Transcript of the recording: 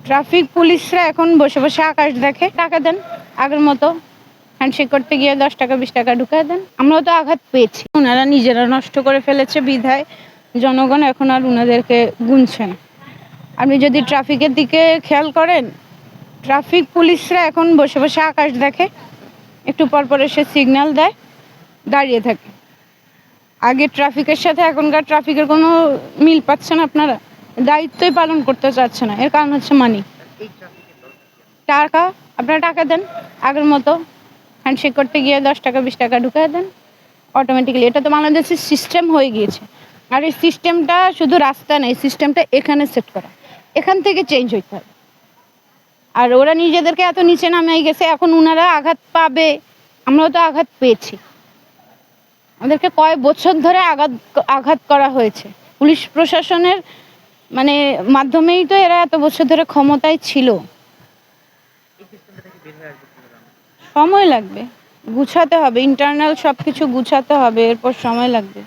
Traffic পুলিশরা এখন বসে বসে আকাশ দেখে টাকা দেন। আগের মতো হ্যান্ডশেক করতে গিয়ে দশ টাকা, বিশ টাকা ঢুকায় দেন। আমরাও তো আঘাত পেয়েছি। ওনারা নিজেরা নষ্ট করে ফেলেছে বিধায়। জনগণ এখন আর ওনাদেরকে গুনছে না। আপনি যদি ট্রাফিকের দিকে খেয়াল করেন ট্রাফিক পুলিশরা এখন বসে বসে আকাশ দেখে, একটু পর পর এসে সিগন্যাল দেয়, দাঁড়িয়ে থাকে। আগে ট্রাফিকের সাথে এখনকার ট্রাফিকের কোনো মিল পাচ্ছেন আপনারা? দায়িত্বই পালন করতে চাচ্ছে না। এর কারণ হচ্ছে মানি টাকা, আপনারা টাকা দেন, আগের মতো হ্যান্ডশেক করতে গিয়ে দশ টাকা, বিশ টাকা ঢুকায় দেন। অটোমেটিক্যালি এটা তো বাংলাদেশের সিস্টেম হয়ে গিয়েছে। আর এই সিস্টেমটা শুধু রাস্তা নেই সিস্টেমটা এখানে সেট করা। এখান থেকে চেঞ্জ হইতে হবে। আর ওরা নিজেদেরকে এত নিচে নামিয়ে গেছে, এখন ওনারা আঘাত পাবে। আমরাও তো আঘাত পেয়েছি। আমাদেরকে কয়েক বছর ধরে আঘাত আঘাত করা হয়েছে। পুলিশ প্রশাসনের মানে মাধ্যমেই তো এরা এত বছর ধরে ক্ষমতায় ছিল। সময় লাগবে। গুছাতে হবে ইন্টারনাল সব কিছু গুছাতে হবে, এরপর সময় লাগবে।